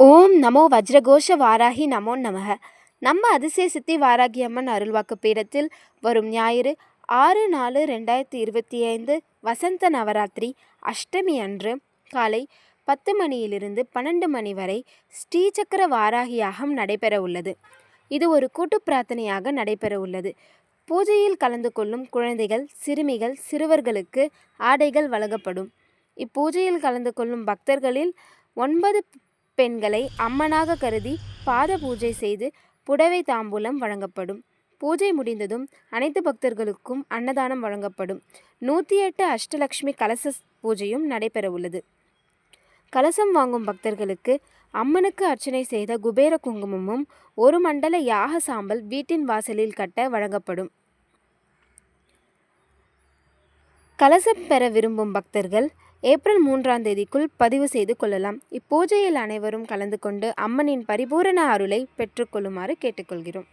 ஓம் நமோ வஜ்ரகோஷ வாராகி நமோ நமக நம்ம அதிசய சித்தி வாராகி அம்மன் அருள்வாக்கு பீடத்தில் வரும் ஞாயிறு ஆறு நாலு ரெண்டாயிரத்தி இருபத்தி ஐந்து வசந்த நவராத்திரி அஷ்டமி அன்று காலை பத்து மணியிலிருந்து பன்னெண்டு மணி வரை ஸ்ரீசக்கர வாராகி யாகம் நடைபெற உள்ளது. இது ஒரு கூட்டு பிரார்த்தனையாக நடைபெற உள்ளது. பூஜையில் கலந்து கொள்ளும் குழந்தைகள் சிறுமிகள் சிறுவர்களுக்கு ஆடைகள் வழங்கப்படும். இப்பூஜையில் கலந்து கொள்ளும் பக்தர்களில் ஒன்பது பெண்களை அம்மனாக கருதி பாத பூஜை செய்து புடவை தாம்பூலம் வழங்கப்படும். பூஜை முடிந்ததும் அனைத்து பக்தர்களுக்கும் அன்னதானம் வழங்கப்படும். நூற்றி எட்டு அஷ்டலக்ஷ்மி கலச பூஜையும் நடைபெறவுள்ளது. கலசம் வாங்கும் பக்தர்களுக்கு அம்மனுக்கு அர்ச்சனை செய்த குபேர குங்குமமும் ஒரு மண்டல யாக சாம்பல் வீட்டின் வாசலில் கட்ட வழங்கப்படும். கலசம் பெற விரும்பும் பக்தர்கள் ஏப்ரல் மூன்றாம் தேதிக்குள் பதிவு செய்து கொள்ளலாம். இப்பூஜையில் அனைவரும் கலந்து கொண்டு அம்மனின் பரிபூரண அருளை பெற்றுக்கொள்ளுமாறு கேட்டுக்கொள்கிறோம்.